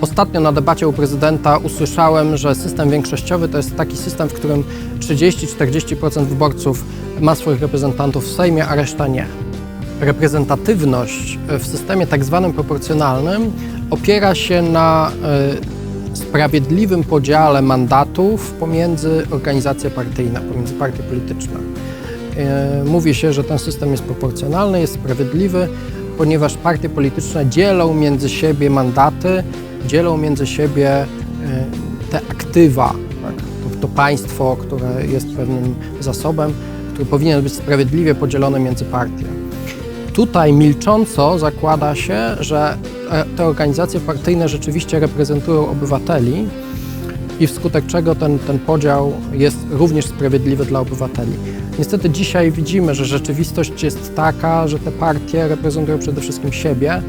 Ostatnio na debacie u prezydenta usłyszałem, że system większościowy to jest taki system, w którym 30-40% wyborców ma swoich reprezentantów w Sejmie, a reszta nie. Reprezentatywność w systemie tak zwanym proporcjonalnym opiera się na e, sprawiedliwym podziale mandatów pomiędzy organizacje partyjne, pomiędzy partie polityczne. E, Mówi się, że ten system jest proporcjonalny, jest sprawiedliwy, ponieważ partie polityczne dzielą między siebie mandaty, dzielą między siebie e, te aktywa, tak? to, to państwo, które jest pewnym zasobem, który powinien być sprawiedliwie podzielony między partie. Tutaj milcząco zakłada się, że e, te organizacje partyjne rzeczywiście reprezentują obywateli i wskutek czego ten, ten podział jest również sprawiedliwy dla obywateli. Niestety dzisiaj widzimy, że rzeczywistość jest taka, że te partie reprezentują przede wszystkim siebie.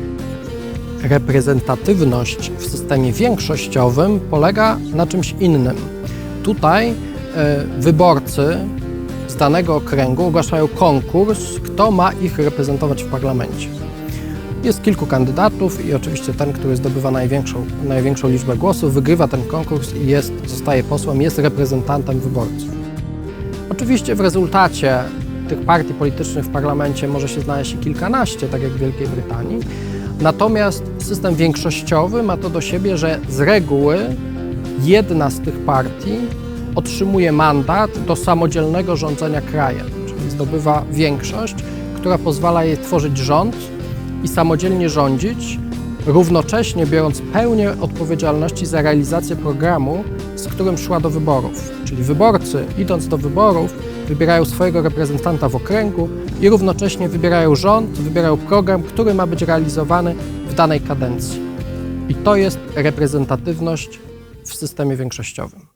Reprezentatywność w systemie większościowym polega na czymś innym. Tutaj e, wyborcy z danego okręgu ogłaszają konkurs, kto ma ich reprezentować w parlamencie. Jest kilku kandydatów i oczywiście ten, który zdobywa największą, największą liczbę głosów, wygrywa ten konkurs i jest, zostaje posłem, jest reprezentantem wyborców. Oczywiście w rezultacie tych partii politycznych w parlamencie może się znaleźć kilkanaście, tak jak w Wielkiej Brytanii. Natomiast system większościowy ma to do siebie, że z reguły jedna z tych partii otrzymuje mandat do samodzielnego rządzenia krajem, czyli zdobywa większość, która pozwala jej tworzyć rząd i samodzielnie rządzić, równocześnie biorąc pełnię odpowiedzialności za realizację programu, z którym szła do wyborów. Czyli wyborcy, idąc do wyborów, wybierają swojego reprezentanta w okręgu i równocześnie wybierają rząd, wybierają program, który ma być realizowany w danej kadencji. I to jest reprezentatywność w systemie większościowym.